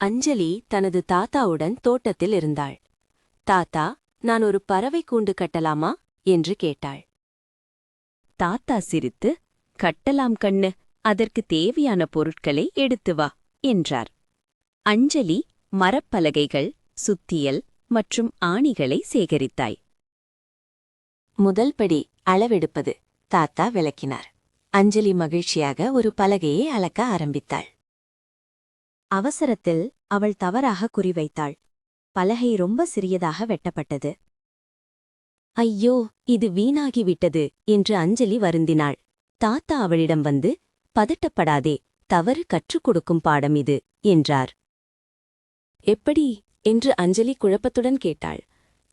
அஞ்சலி தனது தாத்தாவுடன் தோட்டத்தில் இருந்தாள். தாத்தா நான் ஒரு பறவை கூண்டு கட்டலாமா? என்று கேட்டாள். தாத்தா சிரித்து கட்டலாம் கண்ணு அதற்கு தேவையான பொருட்களை எடுத்து வா என்றார். அஞ்சலி மரப்பலகைகள் சுத்தியல் மற்றும் ஆணிகளை சேகரித்தாய் முதல் படி அளவெடுப்பது. தாத்தா விளக்கினார். அஞ்சலி மகிழ்ச்சியாக ஒரு பலகையை அளக்க ஆரம்பித்தாள். அவசரத்தில் அவள் தவறாக குறிவைத்தாள். பலகை ரொம்ப சிறியதாக வெட்டப்பட்டது. ஐயோ இது வீணாகிவிட்டது என்று அஞ்சலி வருந்தினாள். தாத்தா அவளிடம் வந்து பதட்டப்படாதே தவறு கற்றுக் கொடுக்கும் பாடம் இது என்றார். எப்படி? என்று அஞ்சலி குழப்பத்துடன் கேட்டாள்.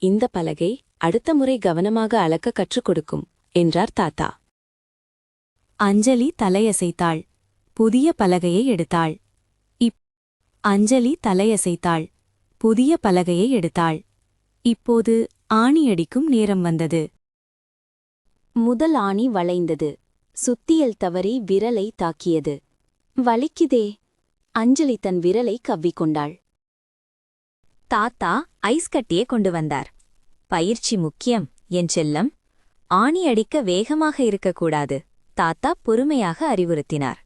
இந்த பலகை அடுத்த முறை கவனமாக அளக்க கற்றுக் கொடுக்கும் என்றார் தாத்தா. அஞ்சலி தலையசைத்தாள். புதிய பலகையை எடுத்தாள். அஞ்சலி தலையசைத்தாள். புதிய பலகையை எடுத்தாள். இப்போது ஆணியடிக்கும் நேரம் வந்தது. முதல் ஆணி வளைந்தது. சுத்தியல் தவறி விரலை தாக்கியது. வலிக்குதே. அஞ்சலி தன் விரலை கவ்விக்கொண்டாள் தாத்தா ஐஸ் கட்டியே கொண்டு வந்தார். பயிற்சி முக்கியம் என் செல்லம். ஆணி அடிக்க வேகமாக இருக்கக்கூடாது. தாத்தா பொறுமையாக அறிவுறுத்தினார்.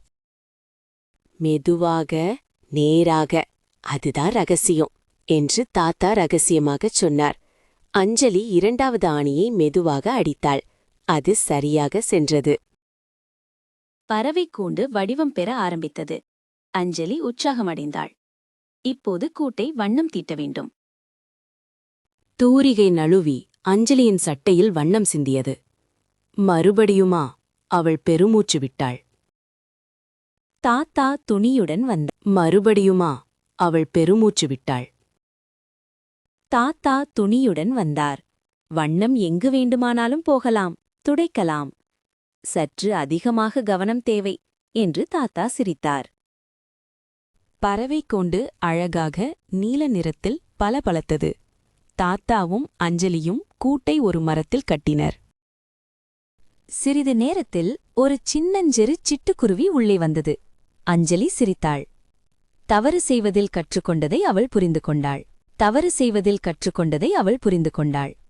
மெதுவாக நேராக அதுதான் ரகசியம் என்று தாத்தா ரகசியமாகச் சொன்னார். அஞ்சலி இரண்டாவது ஆணியை மெதுவாக அடித்தாள். அது சரியாக சென்றது. பறவை கூண்டு வடிவம் பெற ஆரம்பித்தது. அஞ்சலி உற்சாகமடைந்தாள். இப்போது கூட்டை வண்ணம் தீட்ட வேண்டும். தூரிகை நழுவி அஞ்சலியின் சட்டையில் வண்ணம் சிந்தியது. மறுபடியுமா? அவள் பெருமூச்சு விட்டாள். தாத்தா துணியுடன் வந்த மறுபடியுமா? அவள் பெருமூச்சு விட்டாள். தாத்தா துணியுடன் வந்தார். வண்ணம் எங்கு வேண்டுமானாலும் போகலாம் துடைக்கலாம். சற்று அதிகமாக கவனம் தேவை என்று தாத்தா சிரித்தார். பறவை கொண்டு அழகாக நீல நிறத்தில் பளபளத்தது. தாத்தாவும் அஞ்சலியும் கூட்டை ஒரு மரத்தில் கட்டினர். சிறிது நேரத்தில் ஒரு சின்னஞ்சிறு சிட்டுக்குருவி உள்ளே வந்தது. அஞ்சலி சிரித்தாள். தவறு செய்வதில் கற்றுக்கொண்டதை அவள் புரிந்து கொண்டாள். தவறு செய்வதில் கற்றுக்கொண்டதை அவள் புரிந்து கொண்டாள்.